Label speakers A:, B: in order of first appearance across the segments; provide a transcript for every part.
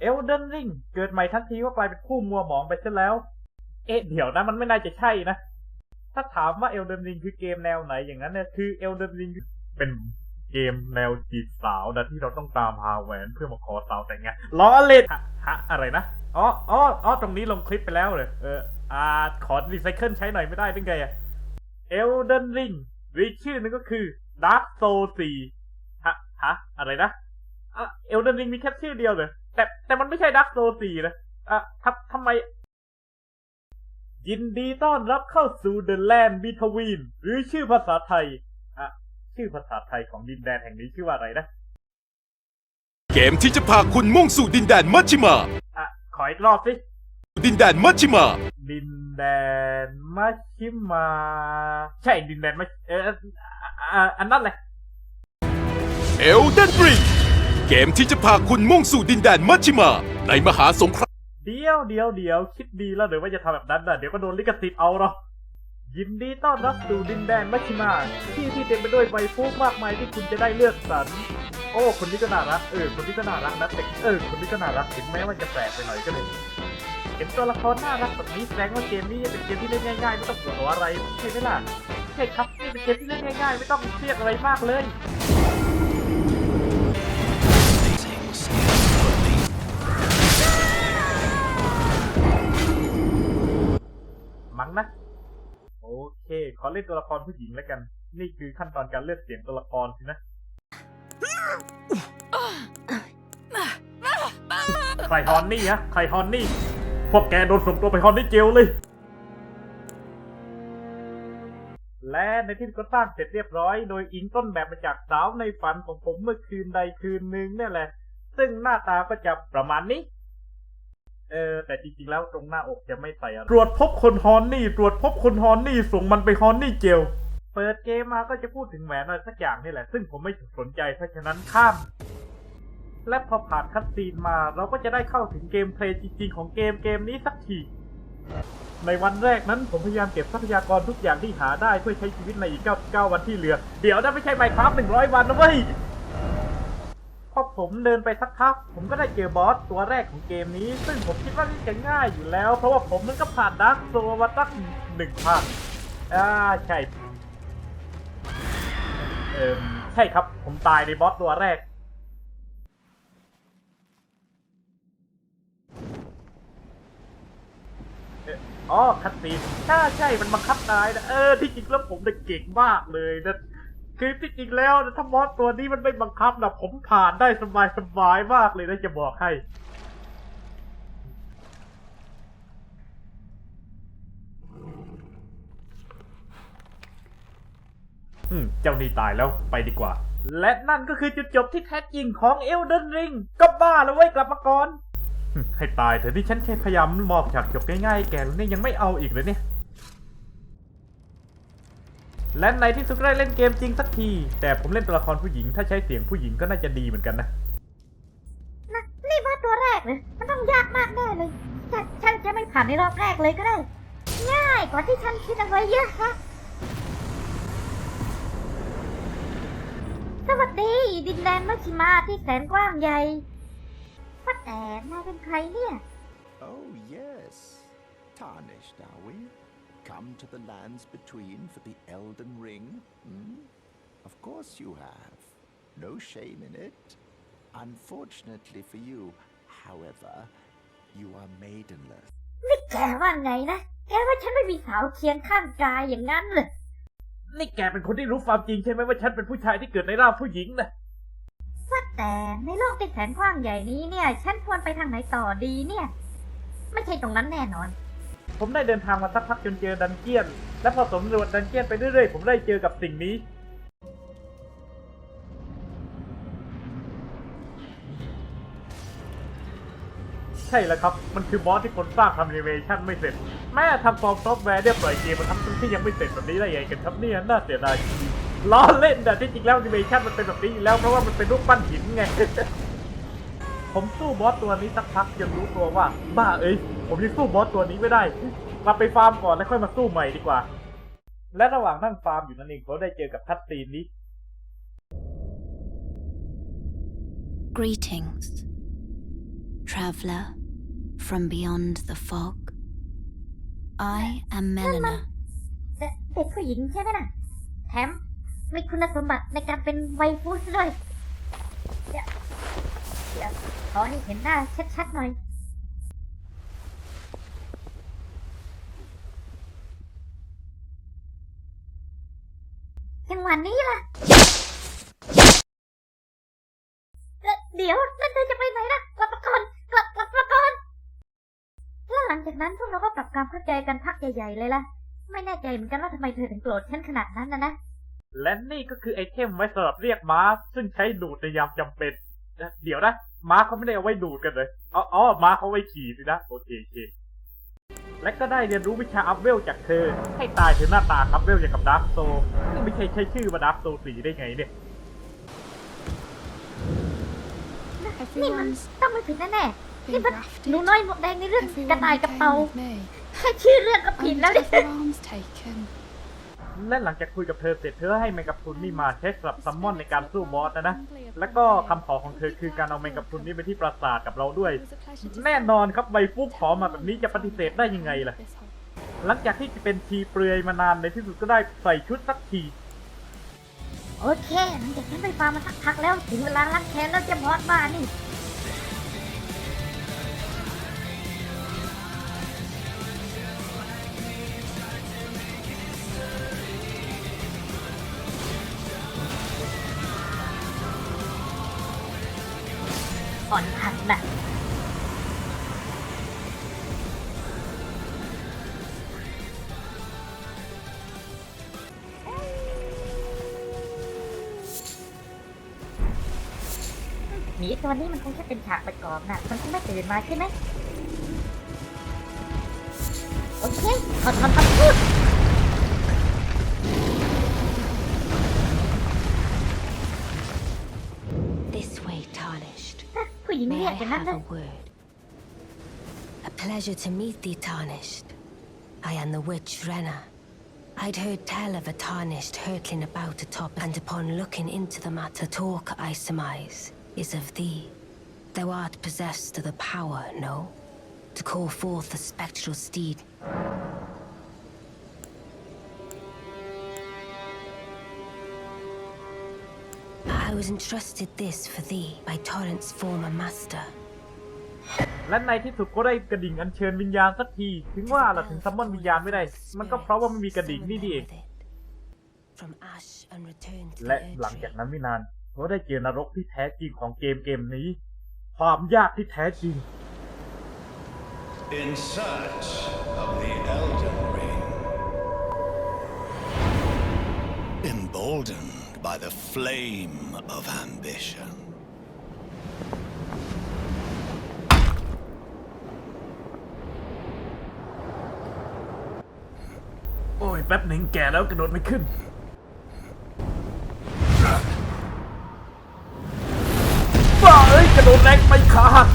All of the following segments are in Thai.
A: เอลเดนริงเกิดใหม่ทั้งทีก็กลายเป็นผู้มัวหมองไปซะแล้ว เอ๊ะเดี๋ยวนะมันไม่น่าจะใช่นะ ถ้าถามว่าเอลเดนริงคือเกมแนวไหนอย่างนั้นเนี่ยคือเอลเดนริงเป็นเกมแนวจีบสาวนะที่เราต้องตามหาแหวนเพื่อมาขอสาวแต่งงานล้อเล่นฮะอะไรนะอ๋ออ๋ออ๋อตรงนี้ลงคลิปไปแล้วเลยเอออ่าขอรีไซเคิลใช้หน่อยไม่ได้ได้ไงอะเอลเดนริงหรือชื่อหนึงก็คือ Dark Soul 4ฮะฮะอะไรนะอะเอลเดนริงมีแค่ชื่อเดียวเลย แต่แต่มันไม่ใช่ Dark Soul 4นะอะทำทำไม ยินดีต้อนรับเข้าสู่ The Land Between หรือชื่อภาษาไทย อะ ชื่อภาษาไทยของดินแดนแห่งนี้ชื่อว่าอะไรนะ
B: เกมที่จะพาคุณมุ่งสู่ดินแดนมัชชิมา
A: อะ ขออีกรอบสิ
B: ดินแดนมัชชิมา
A: ดินแดนมัชชิมา ใช่ดินแดนมัชเอออะอะอันนั้นแหละ
B: เอลเดนริง เกมที่จะพาคุณมุ่งสู่ดินแดนมัชชิมา ในมหาสงคราม
A: เดี๋ยวเดี๋ยวเดี๋ยวคิดดีแล้วเดี๋ยวว่าจะทำแบบนั้นนะเดี๋ยวก็โดนลิขสิทธิ์เอาหรอกยินดีต้อนรับสู่ดินแดนมัชชิมา ที่ที่เต็มไปด้วยใบฟูมากมายที่คุณจะได้เลือกสรรโอ้ คนนี้ก็น่ารักเออคนนี้ก็น่ารักนะแต่เออคนนี้ก็น่ารักถึงแม้ว่าจะแปลกไปหน่อยก็เลยเห็นตัวละครน่ารักแบบนี้แสดงว่าเกมนี้เป็นเกมที่เล่นง่ายๆไม่ต้องปวดหัวอะไรใช่ไหมล่ะใช่ครับนี่เป็นเกมที่เล่นง่ายๆ ไม่ต้องเครียดอะไรมากเลย มั้งนะ โอเค ขอเล่นตัวละครผู้หญิงแล้วกัน นี่คือขั้นตอนการเลือกเสียงตัวละครสินะใครฮอนนี่ฮะใครฮอนนี่ พวกแกโดนส่งตัวไปฮอนนี่เจลเลย และในที่สุดก็สร้างเสร็จเรียบร้อย โดยอิงต้นแบบมาจากสาวในฝันของผมเมื่อคืนใดคืนหนึ่งนี่แหละ ซึ่งหน้าตาก็จะประมาณนี้ เออแต่จริงๆแล้วตรงหน้าอกจะไม่ใส่อะไรตรวจพบคนฮอนนี่ ตรวจพบคนฮอนนี่ส่งมันไปฮอนนี่เจลเปิดเกมมาก็จะพูดถึงแหวนอะไรสักอย่างนี่แหละ ซึ่งผมไม่สนใจเพราะฉะนั้นข้าม และพอผ่านคัดซีนมาเราก็จะได้เข้าถึงเกมเพลย์จริงๆของเกมเกมนี้สักทีในวันแรกนั้นผมพยายามเก็บทรัพยากรทุกอย่างที่หาได้เพื่อใช้ชีวิตในอีก 99 วันที่เหลือ เดี๋ยวนะไม่ใช่ไมครับ100 วันนะเว้ยพอ ผมเดินไปสักพัก ผมก็ได้เจอบอสตัวแรกของเกมนี้ ซึ่งผมคิดว่านี่จะง่ายอยู่แล้ว เพราะว่าผมมันก็ผ่านดาร์กโซมาตั้งหนึ่งภาคอ่าใช่เอ่มใช่ครับ ผมตายในบอสตัวแรกเอออ๋อคัตตีนใช่ใช่มันบังคับตายนะเออที่จริงแล้วผมเนี่ยเก่งมากเลยนะ คือที่จริงแล้วนะถ้ามอสตัวนี้มันไม่บังคับนะผมผ่านได้สบายสบายมากเลยนะจะบอกให้ อืม เจ้านี่ตายแล้วไปดีกว่า และนั่นก็คือจุดจบที่แท้จริงของเอลเดนริงก็บ้าแล้วเว้ยกลับมาก่อน ให้ตายเถอะที่ฉันแค่พยายามมอบฉากจบง่ายๆแกแล้วเนี่ยยังไม่เอาอีกเลยเนี่ย และในที่สุดก็ได้เล่นเกมจริงสักที แต่ผมเล่นตัวละครผู้หญิง ถ้าใช้เสียงผู้หญิงก็น่าจะดีเหมือนกันนะ
C: นะนี่ว่าตัวแรกเลยมันต้องยากมากแน่เลยฉันฉันจะไม่ผ่านในรอบแรกเลยก็ได้ ง่ายกว่าที่ฉันคิดเอาไว้เยอะฮะสวัสดีดินแดนมัชชิมาที่แสนกว้างใหญ่ว่าแต่นายเป็นใครเนี่ย
D: Oh, yes. Tarnished, are we? Come to the lands between for the Elden Ring? Hmm? Of course you have. No shame in it. Unfortunately for you, however, you are maidenless.
C: นี่แกว่าไงนะ แกว่าฉันไม่มีสาวเคียงข้างกายอย่างนั้นเลย
A: นี่แกเป็นคนที่รู้ความจริงใช่ไหมว่าฉันเป็นผู้ชายที่เกิดในร่างผู้หญิงนะ
C: ว่าแต่ในโลกที่แสนกว้างใหญ่นี้เนี่ย ฉันควรไปทางไหนต่อดีเนี่ย ไม่ใช่ตรงนั้นแน่นอน
A: ผมได้เดินทางมาสักพักจนเจอดันเจียน และพอสำรวจดันเจียนไปเรื่อยๆ ผมได้เจอกับสิ่งนี้ ใช่แล้วครับ มันคือบอสที่คนสร้างทำแอนิเมชันไม่เสร็จ แม่ทำฟอร์มซอฟต์แวร์เนี่ยปล่อยเกมมาทั้งที่ยังไม่เสร็จแบบนี้ได้ยังไงกันครับเนี่ยน่าเสียดายล้อเล่นแต่ที่จริงแล้วแอนิเมชันมันเป็นแบบนี้อยู่แล้วเพราะว่ามันเป็นรูปปั้นหินไง ผมสู้บอสตัวนี้สักพักจนรู้ตัวว่าบ้าเอ้ย ผมยังสู้บอสตัวนี้ไม่ได้กลับไปฟาร์มก่อนแล้วค่อยมาสู้ใหม่ดีกว่า และระหว่างนั่งฟาร์มอยู่นั่นเองผมได้เจอกับคัตซีนนี้
E: Greetings. traveler from beyond the fog. I am Melina.
C: เด็กเด็กผู้หญิงใช่ไหมน่ะแถมมีคุณสมบัติในการเป็นไวฟูสด้วย เดี๋ยวเดี๋ยวขอให้เห็นหน้าชัดๆหน่อย หวะนี้ล่ะ เดี๋ยวนั่นเธอจะไปไหนนะกลับมาก่อน กลับกลับมาก่อน แล้วหลังจากนั้นพวกเราก็ปรับความเข้าใจกันพักใหญ่ๆเลยล่ะ ไม่แน่ใจเหมือนกันว่าทำไมเธอถึงโกรธฉันขนาดนั้นนะนะ
A: และนี่ก็คือไอเทมไว้สำหรับเรียกม้า ซึ่งใช้ดูดในยามจำเป็น เดี๋ยวนะ ม้าเขาไม่ได้เอาไว้ดูดกันเลย อ๋ออ๋อม้าเขาไว้ขี่สินะ โอเคโอเค และก็ได้เรียนรู้วิชาอัพเวลจากเธอ ให้ตายถึงหน้าตาอัพเวลอย่างกับดาร์กโซซึ่งไม่ใช่ใช้ชื่อมาดาร์กโซสีได้ไงเนี่ย
C: นี่มัน
E: Everyone's
C: ต้องไม่ผิดแน่ๆนี่
E: been
C: มันหนู
E: grafted.
C: น้อยหมวกแดงในเรื่องกระ
E: Everyone
C: ต่ายกับ
E: came
C: เต่า
E: with me.
C: แค่ชื่อเรื่องก็ผิด
E: Only
C: แล้ว
E: to
C: เนี่ย
E: have their arms taken.
A: และหลังจากคุยกับเธอเสร็จเธอให้แมงกะพรุนนี่มาใช้สำหรับซัมมอนในการสู้บอสนะนะ แล้วก็คำขอของเธอคือการเอาแมงกะพรุนนี่ไปที่ปราสาทกับเราด้วย แน่นอนครับใบฟุกขอมาแบบนี้จะปฏิเสธได้ยังไงล่ะ หลังจากที่จะเป็นทีเปลือยมานานในที่สุดก็ได้ใส่ชุดสักที
C: โอเคหลังจากฉันไปฟาร์มมาสักพักแล้วถึงเวลาล้างแค้นแล้วจะบอสมานี่ อ่อนหัดนะหมีตัวนี้มันคงแค่เป็นฉากประกอบนะมันคงไม่ตื่นมาใช่ไหมโอเคขอถอนคำพูด
E: This way, tarnish.
C: ผู้หญิง
E: May
C: เรีย
E: I
C: กอย่างนั้น
E: have
C: นะ
E: a word? A pleasure to meet thee, tarnished. I am the witch Rena. I'd heard tell of a tarnished hurtling about atop, and upon looking into the matter, talk, I surmise, is of thee. Thou art possessed of the power, no? To call forth the spectral steed. I was entrusted this for thee by Torrent's former master.
A: และในที่สุดก็ได้กระดิ่งอัญเชิญวิญญาณสักที ถึงว่าเราถึงซัมมอนวิญญาณไม่ได้ มันก็เพราะว่าไม่มีกระดิ่งนี่นี่เอง
E: From ash and return to
A: และ
E: the
A: หลัง
E: Erdtree.
A: จากนั้นไม่นานก็ได้เจอนรกที่แท้จริงของเกมเกมนี้ ความยากที่แท้จริง
F: In search of the Elden Ring. Emboldened by the flame of ambition.
A: โอ้ยแป๊บหนึ่งแก่แล้วกระโดดไม่ขึ้นบ้าเอ้ยกระโดดแรงไปขาหัก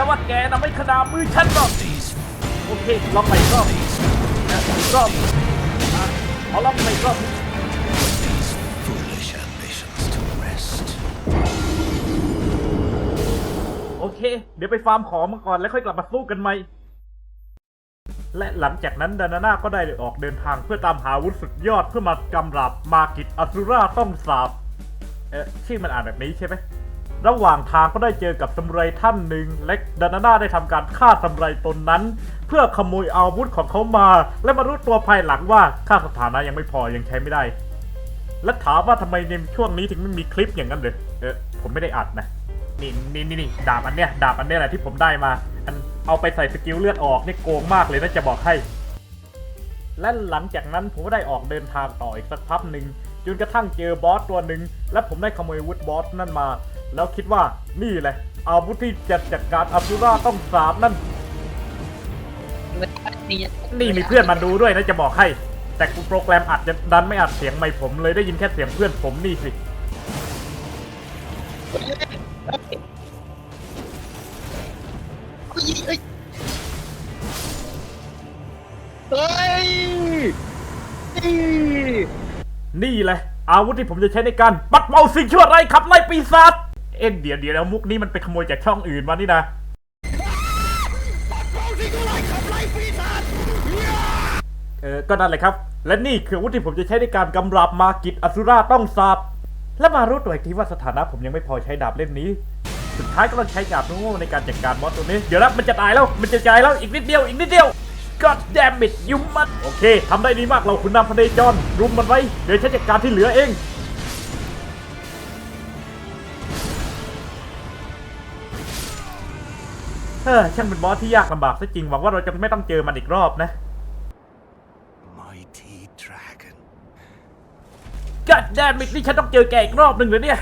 A: บอกเลยนะว่าแกนะไม่ขนาบมือฉันหรอก
F: These
A: โอเคลองใหม่อีกรอบนะอีกรอบอะเอาลองใหม่อีกรอบ
F: these foolish ambitions to rest.
A: โอเค เดี๋ยวไปฟาร์มของมาก่อนแล้วค่อยกลับมาสู้กันใหม่ และหลังจากนั้นดานาน่าก็ได้ออกเดินทางเพื่อตามหาอาวุธสุดยอดเพื่อมากำราบมากิตอสุราต้องสาบ เอ๊ะชื่อมันอ่านแบบนี้ใช่ไหม ระหว่างทางก็ได้เจอกับสมไรท่านหนึ่งและดานาน่าได้ทำการฆ่าสมไรตนนั้น เพื่อขโมยอาวุธของเขามา และมารู้ตัวภายหลังว่าค่าสถานะยังไม่พอยังใช้ไม่ได้ และถามว่าทำไมในช่วงนี้ถึงไม่มีคลิปอย่างนั้นเลยเออผมไม่ได้อัดนะนี่นี่นี่นี่ดาบอันเนี้ยดาบอันเนี้ยแหละที่ผมได้มาอันเอาไปใส่สกิลเลือดออกนี่โกงมากเลยนะจะบอกให้ และหลังจากนั้นผมก็ได้ออกเดินทางต่ออีกสักพักหนึ่งจนกระทั่งเจอบอสตัวหนึ่งและผมได้ขโมยวุธบอสนั่นมา แล้วคิดว่านี่แหละอาวุธที่จะจัดการอับดุราต้องสาบนั่น
G: นี่
A: นี่มีเพื่อนมาดูด้วยนะจะบอกให้ แต่กูโปรแกรมอัดจะดันไม่อัดเสียงไม่ผมเลยได้ยินแค่เสียงเพื่อนผมนี่สิ
G: เฮ้ยนี่
A: นี่แหละอาวุธที่ผมจะใช้ในการปัดเป่าสิ่งชั่วร้ายขับไล่ปีศาจ เอ็นเดี๋ยวเดี๋ยวมุกนี้มันไปขโมยจากช่องอื่นมานี่นะเออก็นั่นแหละครับ และนี่คืออาวุธที่ผมจะใช้ในการกำราบมากิจอสุราต้องสาบและมารู้ตัวอีกทีว่าสถานะผมยังไม่พอใช้ดาบเล่มนี้ สุดท้ายก็ต้องใช้ดาบโง่ในการจัดการบอสตัวนี้ เดี๋ยวนะมันจะตายแล้ว มันจะตายแล้วอีกนิดเดียวอีกนิดเดียว God damn it ยุมมันโอเคทำได้ดีมากเราคุณนำพเนจรรุมมันไว้ เดี๋ยวฉันจัดการที่เหลือเอง เฮ้อช่างเป็นบอสที่ยากลำบากซะจริงหวังว่าเราจะไม่ต้องเจอมันอีกรอบนะ
F: Mighty dragon.
A: God damn it นี่ฉันต้องเจอแกอีกรอบหนึ่งเหรอเนี่ย